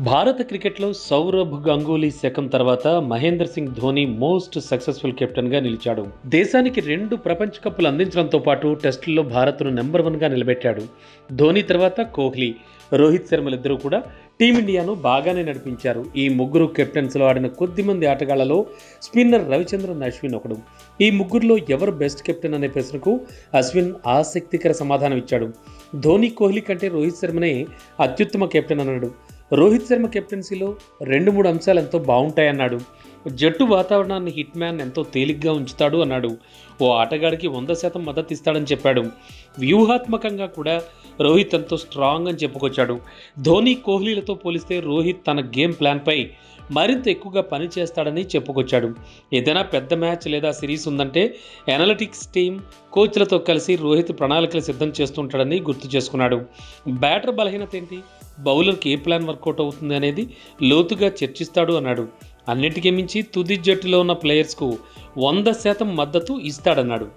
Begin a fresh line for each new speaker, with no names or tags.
భారత క్రికెట్లో సౌరభ్ గంగూలీ శకం తర్వాత మహేంద్ర సింగ్ ధోని మోస్ట్ సక్సెస్ఫుల్ కెప్టెన్గా నిలిచాడు. దేశానికి రెండు ప్రపంచ కప్పులు అందించడంతో పాటు టెస్టుల్లో భారత్ను నెంబర్ వన్గా నిలబెట్టాడు. ధోని తర్వాత కోహ్లీ రోహిత్ శర్మలిద్దరూ కూడా టీమిండియాను బాగానే నడిపించారు. ఈ ముగ్గురు కెప్టెన్స్లో ఆడిన కొద్ది మంది ఆటగాళ్ళలో స్పిన్నర్ రవిచంద్రన్ అశ్విన్ ఒకడు. ఈ ముగ్గురులో ఎవరు బెస్ట్ కెప్టెన్ అనే ప్రశ్నకు అశ్విన్ ఆసక్తికర సమాధానం ఇచ్చాడు. ధోని కోహ్లీ కంటే రోహిత్ శర్మనే అత్యుత్తమ కెప్టెన్ అన్నాడు. రోహిత్ శర్మ కెప్టెన్సీలో రెండు మూడు అంశాలు ఎంతో బాగుంటాయన్నాడు. జట్టు వాతావరణాన్ని హిట్ మ్యాన్ ఎంతో తేలిగ్గా ఉంచుతాడు అన్నాడు. ఓ ఆటగాడికి వంద శాతం మద్దతు ఇస్తాడని చెప్పాడు. వ్యూహాత్మకంగా కూడా రోహిత్ ఎంతో స్ట్రాంగ్ అని చెప్పుకొచ్చాడు. ధోని కోహ్లీలతో పోలిస్తే రోహిత్ తన గేమ్ ప్లాన్పై మరింత ఎక్కువగా పని చేస్తాడని చెప్పుకొచ్చాడు. ఏదైనా పెద్ద మ్యాచ్ లేదా సిరీస్ ఉందంటే అనలిటిక్స్ టీం కోచ్లతో కలిసి రోహిత్ ప్రణాళికలు సిద్ధం చేస్తుంటాడని గుర్తు చేసుకున్నాడు. బ్యాటర్ బలహీనత ఏంటి? బౌలర్కి ఏ ప్లాన్ వర్కౌట్ అవుతుంది అనేది లోతుగా చర్చిస్తాడు అన్నాడు. అన్నిటికీ మించి తుది జట్టులో ఉన్న ప్లేయర్స్కు వంద శాతం మద్దతు ఇస్తాడన్నాడు.